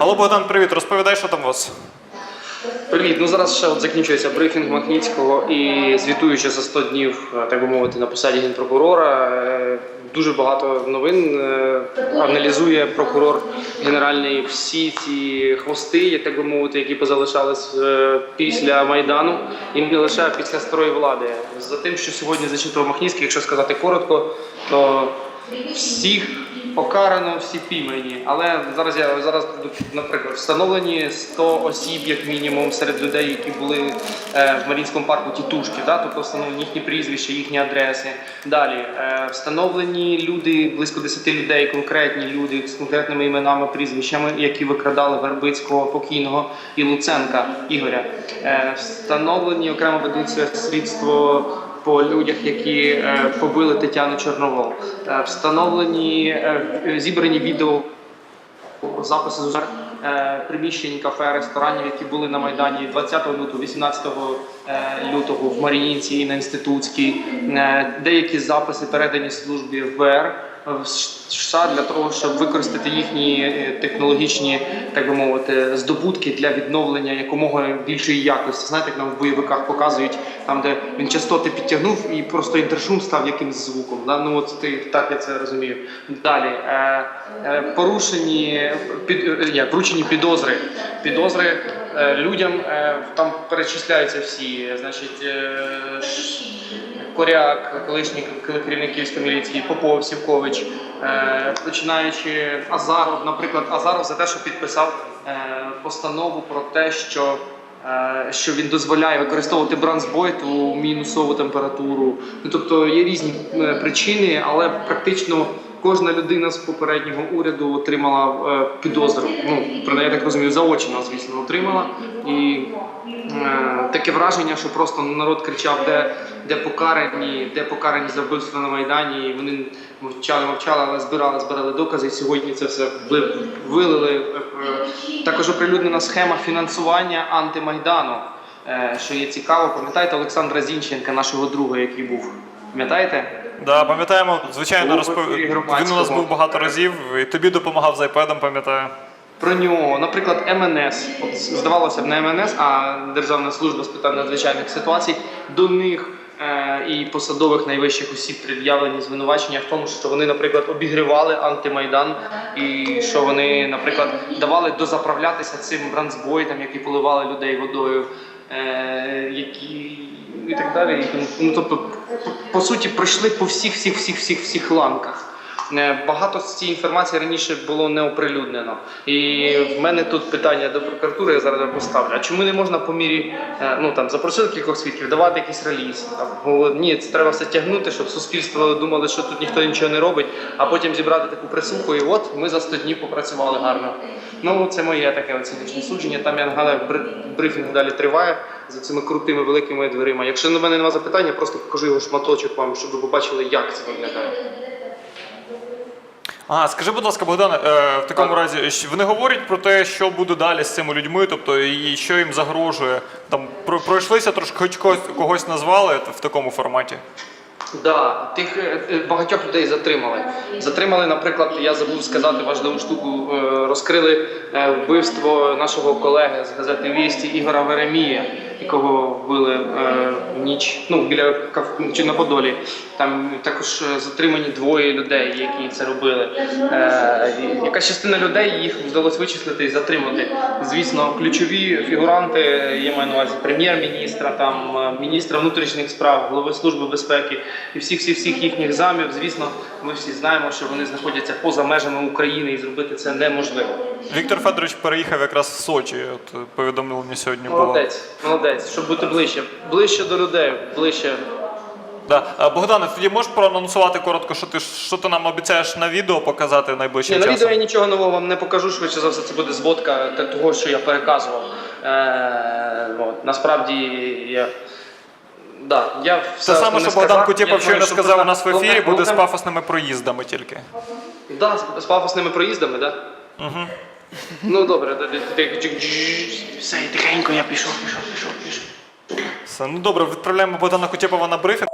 Алло, Богдан, привіт. Розповідай, що там у вас. Привіт. Ну зараз ще от закінчується брифінг Махніцького і звітуючи за 100 днів, е, так би мовити, на посаді генпрокурора. е, Дуже багато новин е, аналізує прокурор генеральний всі ці хвости, так би мовити, які позалишались після майдану, і не лише після старої влади. За тим, що сьогодні зачитував Махніцький, якщо сказати коротко, то всіх покарано, всі піймані. Але зараз я зараз наприклад встановлені 100 осіб, як мінімум, серед людей, які були е, в Марінському парку тітушки, да? тобто встановлені їхні прізвища, їхні адреси. Далі е, встановлені люди, близько 10 людей, конкретні люди з конкретними іменами, прізвищами, які викрадали Вербицького покійного і Луценка Ігоря. Е, встановлені окремо ведуться слідство по людях, які е, побили Тетяну Чорновол. Е, встановлені е, зібрані відео записи з приміщень кафе, ресторанів, які були на Майдані 20 лютого, 18 е, лютого в Маріїнці і на Інститутській. Деякі записи передані службі ФБР в США для того, щоб використати їхні е, технологічні, так би мовити, здобутки для відновлення якомога більшої якості. Знаєте, як нам в бойовиках показують, там де він частоти підтягнув і просто інтершум став якимсь звуком. Да? Ну от ти так я це розумію. Далі е, е, порушені під е, ні, вручені підозри. Підозри е, людям е, там перечисляються всі. Значить, е, Коряк, колишній керівник Київської міліції, Попов, Сівкович, е, починаючи Азаров, наприклад, Азаров за те, що підписав е, постанову про те, що е, що він дозволяє використовувати бронзбойт у мінусову температуру. Ну тобто є різні причини, але практично кожна людина з попереднього уряду отримала е, підозру. Ну я так розумію, заочно, звісно, отримала. І е, таке враження, що просто народ кричав, де, де покарані, де покарані за вбивство на майдані. І вони мовчали, мовчали, але збирали, збирали докази. І сьогодні це все вилили. Е, Також оприлюднена схема фінансування антимайдану. Е, Що є цікаво, пам'ятаєте Олександра Зінченка, нашого друга, який був. Пам'ятаєте? Да, пам'ятаємо, звичайно, розпов... ефірі він у нас Громадського. був багато разів, і тобі допомагав з iPad, пам'ятаю. Про нього, наприклад, МНС. От здавалося б, не МНС, а Державна служба з питань надзвичайних ситуацій. До них е, і посадових найвищих осіб пред'явлені звинувачення в тому, що вони, наприклад, обігрівали антимайдан, і що вони, наприклад, давали дозаправлятися цим бранцбойтам, які поливали людей водою, е, які і так далі. І тому- Ну тобто, по, суті, пройшли по всіх, всіх, всіх, всіх, всіх ланках. Е, Багато з цієї інформації раніше було не оприлюднено. І в мене тут питання до прокуратури, я зараз поставлю. А чому не можна по мірі, е, ну там запросили кількох свідків, давати якийсь реліз? Там, ні, це треба все тягнути, щоб суспільство думало, що тут ніхто нічого не робить, а потім зібрати таку присуху, і от ми за 100 днів попрацювали гарно. Ну, це моє таке оціночне судження. Там я нагадаю, бри- брифінг далі триває за цими крутими великими дверима. Якщо на мене немає запитання, просто покажу його шматочок вам, щоб ви побачили, як це виглядає. А, скажи, будь ласка, Богдане, е, в такому Так. разі, вони говорять про те, що буде далі з цими людьми, тобто і що їм загрожує. Там про- пройшлися трошки, хоч когось, когось назвали в такому форматі. Да, тих е, е, багатьох людей затримали. Затримали, наприклад, я забув сказати важливу штуку. е, Розкрили е, вбивство нашого колеги з газети Вісті Ігора Веремія, якого вбили е, в ніч, ну біля чи на Подолі. Там також е, затримані двоє людей, які це робили. Е, Якась частина людей їх вдалося вичислити і затримати. Звісно, ключові фігуранти, я маю на увазі прем'єр-міністра, там е, міністра внутрішніх справ, голови служби безпеки і всіх всіх їхніх замів. Звісно, ми всі знаємо, що вони знаходяться поза межами України і зробити це неможливо. Віктор Федорович переїхав якраз в Сочі, от повідомлення сьогодні було. Молодець, молодець, щоб бути ближче, ближче до людей, ближче. Да. Богдане, тоді можеш проанонсувати коротко, що ти, що ти нам обіцяєш на відео показати найближчим Ні, на відео я нічого нового вам не покажу. Швидше за все, це буде зводка того, що я переказував. Е, от, насправді я. Да, я Це саме, що Богдан Кутєпов щойно сказав у нас в ефірі, буде з пафосними проїздами тільки. Да, з, пафосними проїздами, так? Да? Угу. Ну добре, все, тихенько, я пішов, пішов, пішов, пішов. Все, ну добре, відправляємо Богдана Кутєпова на брифінг.